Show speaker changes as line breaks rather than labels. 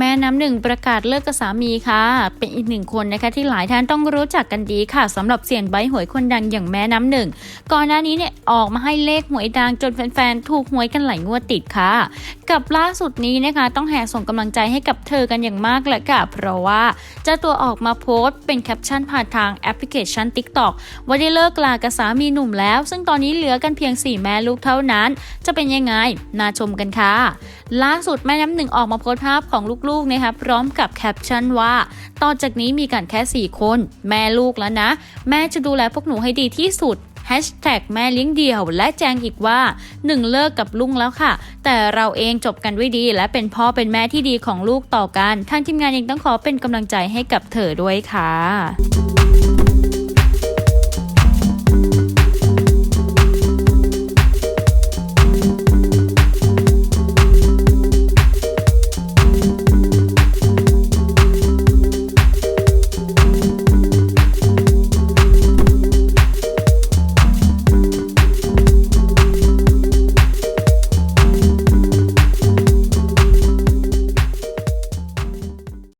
แม่น้ำหนึ่งประกาศเลิกกับสามีค่ะ เป็นอีกหนึ่งคนนะคะที่หลายท่านต้องรู้จักกันดีค่ะสำหรับเสียนใบหวยคนดังอย่างแม่น้ำหนึ่ง ก่อนหน้านี้เนี่ยออกมาให้เลขหวยดังจนแฟนๆ ถูกหวยกันหลายงวดติดค่ะ กับล่าสุดนี้นะคะ ต้องแห่ส่งกำลังใจให้กับเธอกันอย่างมากแหละค่ะ เพราะว่าเจ้าตัวออกมาโพสต์เป็นแคปชั่นผ่านทางแอปพลิเคชัน TikTok ว่าได้เลิกลากับสามีหนุ่มแล้ว ซึ่งตอนนี้เหลือกันเพียง 4 แม่ลูกเท่านั้น จะเป็นยังไงน่าชมกันค่ะ ล่าสุดแม่น้ำหนึ่งออกมาโพสต์ภาพของลูกๆนะคะพร้อมกับแคปชั่นว่าต่อจากนี้มีกันแค่ 4 คน แม่ลูกแล้วนะ แม่จะดูแลพวกหนูให้ดีที่สุดแฮชแท็กแม่เลี้ยงเดี่ยว และแจงอีกว่า1เลิกกับลุงแล้วค่ะ แต่เราเองจบกันด้วยดี และเป็นพ่อเป็นแม่ที่ดีของลูกต่อกันทางทีมงานยังต้องขอเป็นกำลังใจให้กับเธอด้วยค่ะ